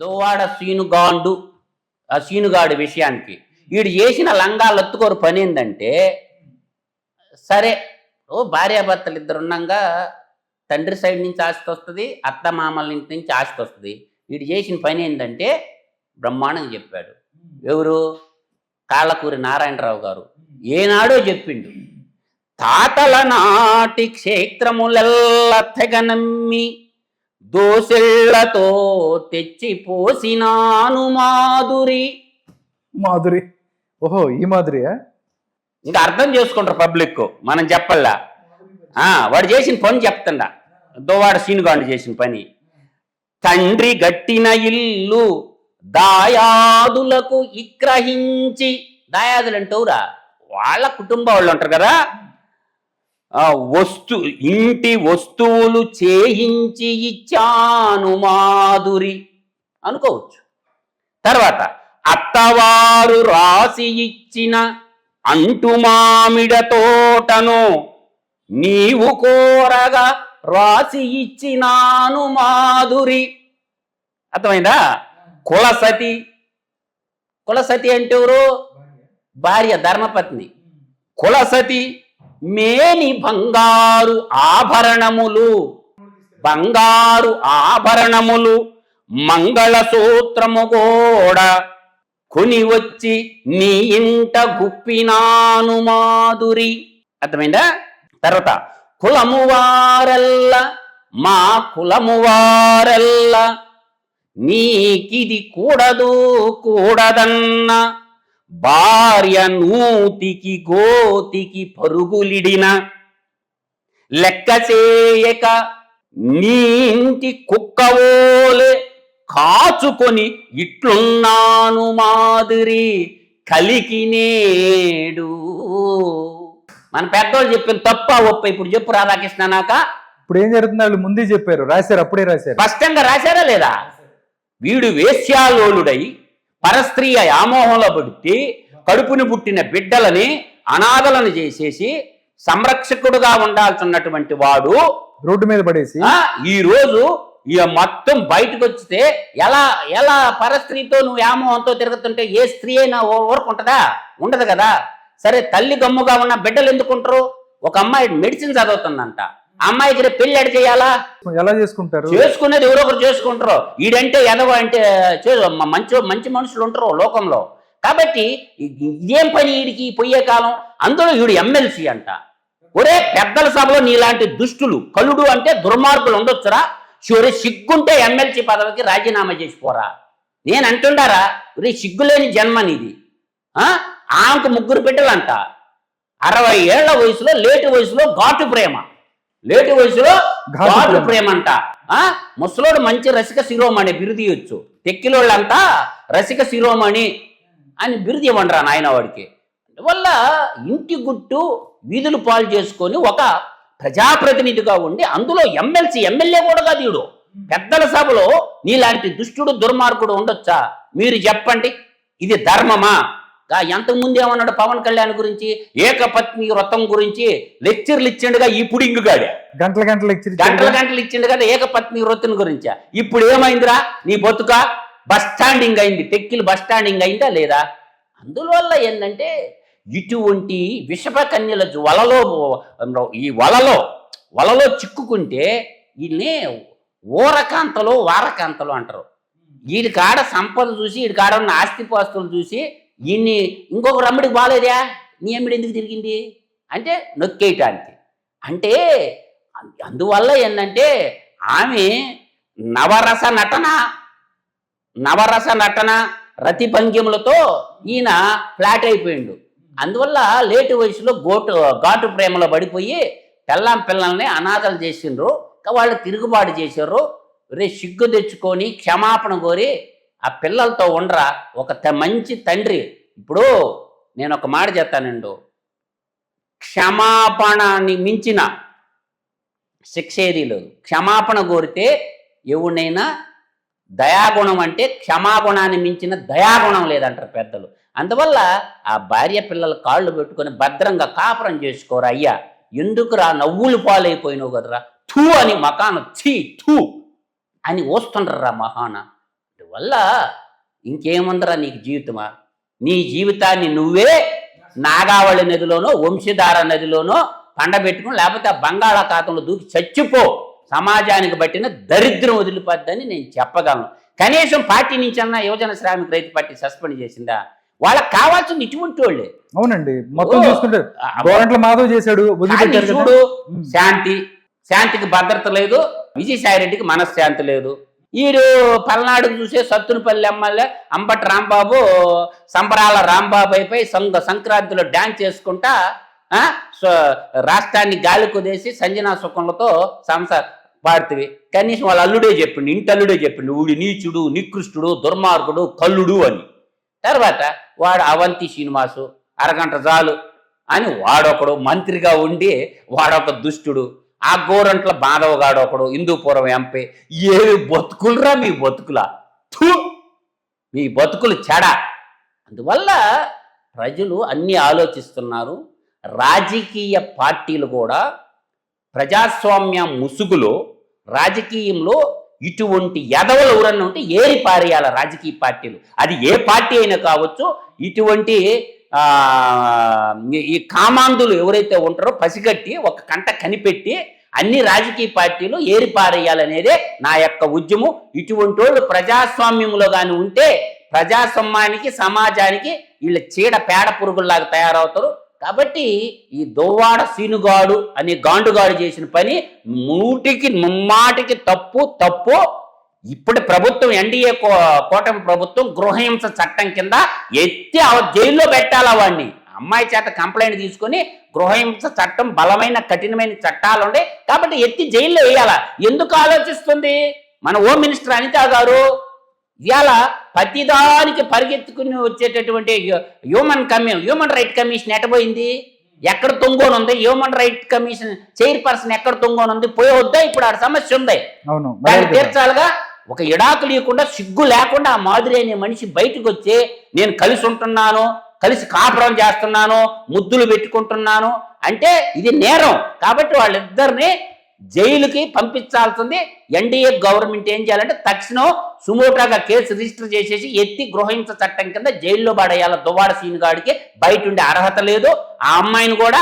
దువ్వాడ సీనుగాండు ఆ సీనుగాడు విషయానికి. వీడు చేసిన లంగాలు ఎత్తుకోరు పని ఏంటంటే సరే ఓ భార్యాభర్తలు ఇద్దరు ఉన్నాగా తండ్రి సైడ్ నుంచి ఆస్తి వస్తుంది అత్త మామల ఇంటి నుంచి ఆస్తి వస్తుంది. వీడు చేసిన పని ఏంటంటే బ్రహ్మాండంగా చెప్పాడు. ఎవరు? కాళ్ళకూరి నారాయణరావు గారు. ఏనాడో చెప్పిండు. తాతల నాటి క్షేత్రములెల్ల తెగనమ్మి దోసెళ్ళతో తెచ్చి పోసినాను మాధురి. మాధురి? ఓహో ఈ మాధురియా? ఇంకా అర్థం చేసుకుంటారు పబ్లిక్ మనం చెప్పల్లా. ఆ, వాడు చేసిన పని చెప్తుండా. దోవాడ సీనుగాండు చేసిన పని. తండ్రి గట్టిన ఇల్లు దాయాదులకు ఇగ్రహించి దాయాదులు అంటవురా వాళ్ళ కుటుంబ వాళ్ళు ఉంటారు కదా? వస్తు ఇంటి వస్తువులు చేయించి ఇచ్చాను మాధురి. అనుకోవచ్చు. తర్వాత అత్తవారు రాసి ఇచ్చిన అంటు మామిడ తోటను నీవు కోరగా రాసి ఇచ్చినాను మాధురి. అర్థమైందా? కులసతి. కులసతి అంటే ఎవరు? భార్య ధర్మపత్ని. కులసతి మేని బంగారు ఆభరణములు. బంగారు ఆభరణములు మంగళసూత్రము కూడా. కొని వచ్చి నీ ఇంట గుప్పినాను మాధురి. అర్థమైందా? తర్వాత కులము వారల్ల మా కులము వారల్ల నీకిది కూడదు కూడదన్నా. భార్య నూతికి గోతికి పరుగులిడిన లెక్క చేయక నీ ఇంటి కుక్కవోలే కాచుకొని ఇట్లున్నాను మాదిరి కలికి నేడు. మన పెద్దోళ్ళు చెప్పిన తప్ప ఒప్ప. ఇప్పుడు చెప్పు రాధాకృష్ణ నాక. ఇప్పుడు ఏం జరుగుతుంది? వాళ్ళు ముందే చెప్పారు. రాశారు అప్పుడే రాశారు. స్పష్టంగా రాశారా లేదా? వీడు వేశ్యాలోలుడై పరస్త్రీ వ్యామోహంలో పడితే కడుపుని పుట్టిన బిడ్డలని అనాథలను చేసేసి సంరక్షకుడుగా ఉండాల్సినటువంటి వాడు రోడ్డు మీద పడేసి ఈ రోజు ఇక మొత్తం బయటకు వచ్చితే ఎలా ఎలా పరస్త్రీతో నువ్వు వ్యామోహంతో తిరుగుతుంటే ఏ స్త్రీ అయినా ఊరుకుంటుందా? ఉండదు కదా. సరే తల్లి గమ్ముగా ఉన్న బిడ్డలు ఎందుకుంటారు? ఒక అమ్మాయి మెడిసిన్ చదువుతుందంట. అమ్మాయికి రేపు పెళ్ళి ఎడ చేయాలా? ఎలా చేసుకుంటారు? చేసుకునేది ఎవరో ఒకరు చేసుకుంటారు. ఈడంటే ఎదవ అంటే మంచి మంచి మనుషులు ఉంటారు లోకంలో. కాబట్టి ఇదేం పని వీడికి పోయే కాలం? అందులో వీడు ఎమ్మెల్సీ అంట. ఒరే పెద్దల సభలో నీలాంటి దుష్టులు కలుడు అంటే దుర్మార్గులు ఉండొచ్చురా? చివరి సిగ్గుంటే ఎమ్మెల్సీ పదవికి రాజీనామా చేసిపోరా నేను అంటుండారా ఒరే సిగ్గులేని జన్మ నీది ఆ? ఆమెకు ముగ్గురు బిడ్డలంట. అరవై ఏళ్ళ వయసులో లేటు వయసులో ఘాటు ప్రేమ. లేటు వయసులో ఘాటు ఘాటు ప్రేమ. ప్రేమ అంట ఆ? ముసలోడు మంచి రసిక శిరోమణి బిరుది ఇవ్వచ్చు తెక్కిలోళ్ళంతా రసిక శిరోమణి అని బిరుది ఇవ్వండిరా నాయన వాడికి అందువల్ల ఇంటి గుట్టు వీధులు పాలు చేసుకొని ఒక ప్రజాప్రతినిధిగా ఉండి అందులో ఎమ్మెల్సీ ఎమ్మెల్యే కూడా కాదు పెద్దల సభలో నీలాంటి దుష్టుడు దుర్మార్గుడు ఉండొచ్చా? మీరు చెప్పండి. ఇది ధర్మమా? ఎంతకుముందు ఏమన్నాడు పవన్ కళ్యాణ్ గురించి ఏకపత్ని వ్రతం గురించి లెక్చర్లు ఇచ్చిండుగా ఈ పుడింగు గాడే గంటల గంటలు గంటల గంటలు ఇచ్చిండు కదా ఏకపత్ని వృత్తిని గురించా. ఇప్పుడు ఏమైందిరా? నీ బతుక? బస్ స్టాండింగ్ అయింది. టెక్కిలు బస్ స్టాండింగ్ అయిందా లేదా? అందువల్ల ఏంటంటే ఇటువంటి విషప కన్యల వలలో ఈ వలలో వలలో చిక్కుకుంటే వీళ్ళని ఊరకాంతలు వారకాంతలు అంటారు. వీడి కాడ సంపద చూసి వీడి కాడ ఉన్న ఆస్తిపాస్తులు చూసి ఈయన్ని ఇంకొక రమ్మిడికి బాగాలేదా నీ అమ్మిడి ఎందుకు తిరిగింది? అంటే నొక్కేయటానికి. అంటే అందువల్ల ఏంటంటే ఆమె నవరస నటన నవరస నటన రతి భంగిములతో ఈయన ఫ్లాట్ అయిపోయిండు. అందువల్ల లేటు వయసులో గోటు ఘాటు ప్రేమలో పడిపోయి పెళ్ళాం పిల్లల్ని అనాథలు చేసిండ్రు. వాళ్ళు తిరుగుబాటు చేశారు. రే సిగ్గు తెచ్చుకొని క్షమాపణ కోరి ఆ పిల్లలతో ఉండరా? ఒక మంచి తండ్రి. ఇప్పుడు నేను ఒక మాట చెప్తానండు క్షమాపణని మించిన శిక్ష ఏది లేదు క్షమాపణ కోరితే ఎవడైనా దయాగుణం అంటే క్షమాగుణాన్ని మించిన దయాగుణం లేదంటారు పెద్దలు. అందువల్ల ఆ భార్య పిల్లల కాళ్ళు పెట్టుకొని భద్రంగా కాపురం చేసుకోరా అయ్యా. ఎందుకురా నవ్వులు పాలైపోయినావు కదరా? థూ అని మకాను ఛీ థూ అని వస్తుండ్రరా మహాన. అందువల్ల ఇంకేముందరా నీకు జీవితమా? నీ జీవితాన్ని నువ్వే నాగావళి నదిలోనో వంశధార నదిలోనో పండబెట్టుకుని లేకపోతే ఆ బంగాళాఖాతంలో దూకి చచ్చిపో. సమాజానికి బట్టిన దరిద్రం వదిలిపోద్దని నేను చెప్పగలను. కనీసం పార్టీ నుంచి అన్న యువజన శ్రామిక రైతు పార్టీ సస్పెండ్ చేసిందా? వాళ్ళకి కావాల్సింది ఇటువంటి వాళ్ళే. అవునండి. మొత్తం. చూసుకుంటే మాధవ్ చేశాడు చూడు. శాంతి శాంతికి భద్రత లేదు. విజయసాయి రెడ్డికి మనశ్శాంతి లేదు. ఈడు పల్నాడు చూసే సత్తునపల్లి ఎమ్మెల్యే అంబటి రాంబాబు సంబరాల రాంబాబుపై సంఘ సంగ సంక్రాంతిలో డ్యాన్స్ చేసుకుంటా రాష్ట్రాన్ని గాలి కుదేసి సంజనా సుఖంలతో సంస పాడుతుంది కనీసం వాళ్ళ అల్లుడే చెప్పిండు ఇంటి అల్లుడే చెప్పిండు ఊడి నీచుడు నికృష్టుడు దుర్మార్గుడు కల్లుడు అని. తర్వాత వాడు అవంతి శ్రీనివాసు అరగంట చాలు అని వాడొకడు మంత్రిగా ఉండి వాడొక దుష్టుడు. ఆ గోరంట్ల మాధవగాడు ఒకడు హిందూపురం ఎంపీ. ఏవి బతుకులరా మీ బతుకులా? మీ బతుకులు చెడ. అందువల్ల ప్రజలు అన్ని ఆలోచిస్తున్నారు. రాజకీయ పార్టీలు కూడా ప్రజాస్వామ్య ముసుగులో రాజకీయంలో ఇటువంటి ఎదవలు ఎవరన్నా ఉంటే ఏరి పారేయాల రాజకీయ పార్టీలు. అది ఏ పార్టీ అయినా కావచ్చు ఇటువంటి ఈ- కామాంధులు ఎవరైతే ఉంటారో పసిగట్టి ఒక కంట కనిపెట్టి అన్ని రాజకీయ పార్టీలు ఏరిపారేయాలనేదే నా యొక్క ఉద్యమం. ఇటువంటి వాళ్ళు ప్రజాస్వామ్యంలో కానీ ఉంటే ప్రజాస్వామ్యానికి సమాజానికి వీళ్ళ చీడ పేడ పురుగుల్లాగా తయారవుతారు. కాబట్టి ఈ దోవాడ సీనుగాడు అనే గాండుగాడు చేసిన పని మూటికి ముమ్మాటికి తప్పు తప్పు ఇప్పుడు ప్రభుత్వం ఎన్డీఏ కూటమి ప్రభుత్వం గృహహింస చట్టం కింద ఎత్తి ఆ జైల్లో పెట్టాలా వాడిని అమ్మాయి చేత కంప్లైంట్ తీసుకొని గృహహింస చట్టం బలమైన కఠినమైన చట్టాలు ఉండే కాబట్టి ఎత్తి జైల్లో వేయాలా? ఎందుకు ఆలోచిస్తుంది? మన హోమ్ మినిస్టర్ అనిత గారు ఇవాళ ప్రతిదానికి పరిగెత్తుకుని వచ్చేటటువంటి హ్యూ- హ్యూమన్ కమి హ్యూమన్ రైట్ కమిషన్ ఎట్టబోయింది ఎక్కడ తొంగోని ఉంది? హ్యూమన్ రైట్ కమిషన్ చైర్పర్సన్ ఎక్కడ తొంగోని ఉంది? పోయే వద్దా? ఇప్పుడు ఆడ సమస్య ఉంది. అవును. తీర్చాలిగా? ఒక ఇడాకు లేకుండా సిగ్గు లేకుండా ఆ మాదిరి అనే మనిషి బయటకు వచ్చి నేను కలిసి ఉంటున్నాను కలిసి కాపురం చేస్తున్నాను ముద్దులు పెట్టుకుంటున్నాను అంటే ఇది నేరం. కాబట్టి వాళ్ళిద్దరిని జైలుకి పంపించాల్సింది ఎన్డీఏ గవర్నమెంట్ ఏం చేయాలంటే తక్షణం సుమోటాగా కేసు రిజిస్టర్ చేసేసి ఎత్తి గృహహింస చట్టం కింద జైల్లో పడేయాల దువ్వాడ సీన్ గాడికి. బయట ఉండే అర్హత లేదు. ఆ అమ్మాయిని కూడా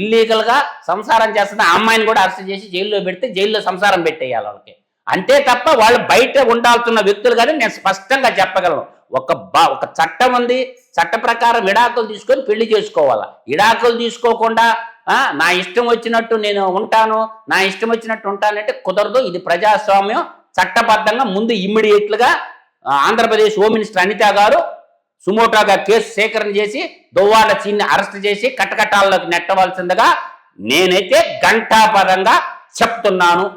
ఇల్లీగల్గా సంసారం చేస్తున్న ఆ అమ్మాయిని కూడా అరెస్ట్ చేసి జైల్లో పెడితే జైల్లో సంసారం పెట్టేయాలి వాళ్ళకి. అంతే తప్ప వాళ్ళు బయట ఉండాల్సిన వ్యక్తులు కానీ నేను స్పష్టంగా చెప్పగలను. ఒక బా ఒక చట్టం ఉంది చట్ట ప్రకారం విడాకులు తీసుకొని పెళ్ళి చేసుకోవాలా? విడాకులు తీసుకోకుండా నా ఇష్టం వచ్చినట్టు నేను ఉంటాను నా ఇష్టం వచ్చినట్టు ఉంటానంటే కుదరదు ఇది ప్రజాస్వామ్యం. చట్టబద్ధంగా ముందు ఇమ్మీడియట్లుగా ఆంధ్రప్రదేశ్ హోమ్ మినిస్టర్ అనిత గారు సుమోటోగా కేసు సేకరణ చేసి దువ్వాడ చిన్ని అరెస్ట్ చేసి కటకటాల్లోకి నెట్టవలసిందిగా నేనైతే గంటాపదంగా చెప్తున్నాను.